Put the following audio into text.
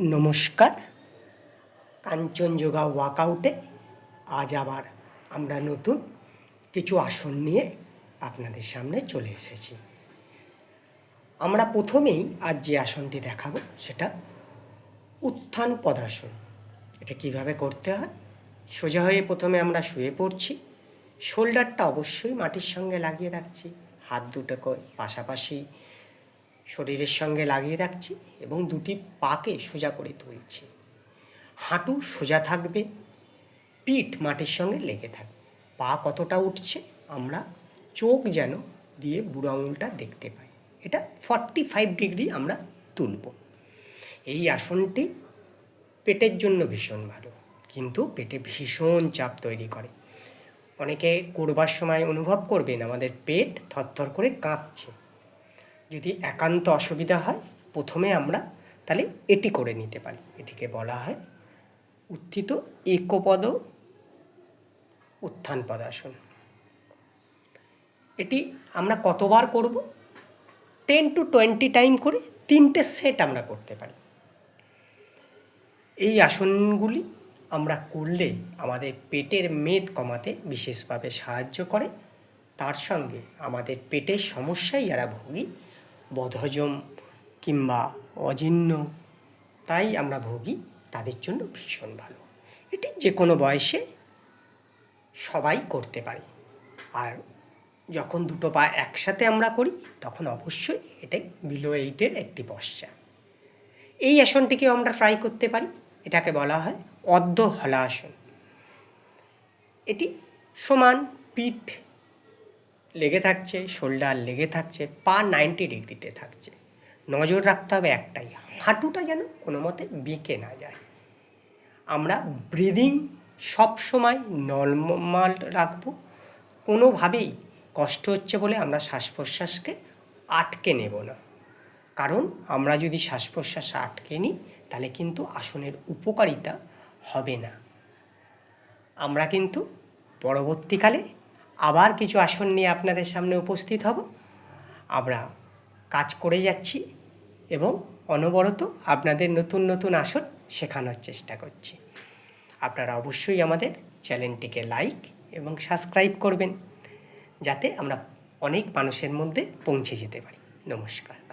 নমস্কার। কাঞ্চনযোগা ওয়ার্কআউটে আজ আবার আমরা নতুন কিছু আসন নিয়ে আপনাদের সামনে চলে এসেছি। আমরা প্রথমেই আজ যে আসনটি দেখাবো সেটা উত্থান পদাসন। এটা কীভাবে করতে হয়? সোজা হয়ে প্রথমে আমরা শুয়ে পড়ছি। শোল্ডারটা অবশ্যই মাটির সঙ্গে লাগিয়ে রাখছি। হাত দুটোকে পাশাপাশি শরীরের সঙ্গে লাগিয়ে রাখছি এবং দুটি পাকে সোজা করে তুলছি। হাঁটু সোজা থাকবে, পিঠ মাটির সঙ্গে লেগে থাকবে। পা কতটা উঠছে আমরা চোখ যেন দিয়ে বুড়ো আঙুলটা দেখতে পাই। এটা ফর্টি ফাইভ ডিগ্রি আমরা তুলব। এই আসনটি পেটের জন্য ভীষণ ভালো, কিন্তু পেটে ভীষণ চাপ তৈরি করে। অনেকে করবার সময় অনুভব করবেন আমাদের পেট থরথর করে কাঁপছে। যদি একান্ত অসুবিধা হয়, প্রথমে আমরা তাহলে এটি করে নিতে পারি। এটিকে বলা হয় উত্থিত একপদ উত্থান পদাসন। এটি আমরা কতবার করব? টেন টু টোয়েন্টি টাইম করে তিনটে সেট আমরা করতে পারি। এই আসনগুলি আমরা করলে আমাদের পেটের মেদ কমাতে বিশেষভাবে সাহায্য করে। তার সঙ্গে আমাদের পেটের সমস্যায় যারা ভুগি বদহজম কিংবা অজীর্ণ, তাই আমরা ভুগি, তাদের জন্য ভীষণ ভালো। এটি যে কোনো বয়সে সবাই করতে পারে। আর যখন দুটো পা একসাথে আমরা করি, তখন অবশ্যই এটাই বিলো এইটের একটি পশ্চা এই আসনটিকেও আমরা ট্রাই করতে পারি। এটাকে বলা হয় অর্ধ হলা আসন এটি সমান, পিঠ লেগে থাকছে, শোল্ডার লেগে থাকছে, পা নাইনটি ডিগ্রিতে থাকছে। নজর রাখতে হবে একটাই, হাঁটুটা যেন কোনো মতে বেঁকে না যায়। আমরা ব্রিদিং সবসময় নর্মাল রাখব। কোনোভাবেই কষ্ট হচ্ছে বলে আমরা শ্বাস প্রশ্বাসকে আটকে নেব না। কারণ আমরা যদি শ্বাস প্রশ্বাস আটকে নিই, তাহলে কিন্তু আসনের উপকারিতা হবে না। আমরা কিন্তু পরবর্তীকালে আবার কিছু আসন নিয়ে আপনাদের সামনে উপস্থিত হব। আমরা কাজ করে যাচ্ছি এবং অনবরত আপনাদের নতুন নতুন আসন শেখানোর চেষ্টা করছি। আপনারা অবশ্যই আমাদের চ্যানেলটিকে লাইক এবং সাবস্ক্রাইব করবেন, যাতে আমরা অনেক মানুষের মধ্যে পৌঁছে যেতে পারি। নমস্কার।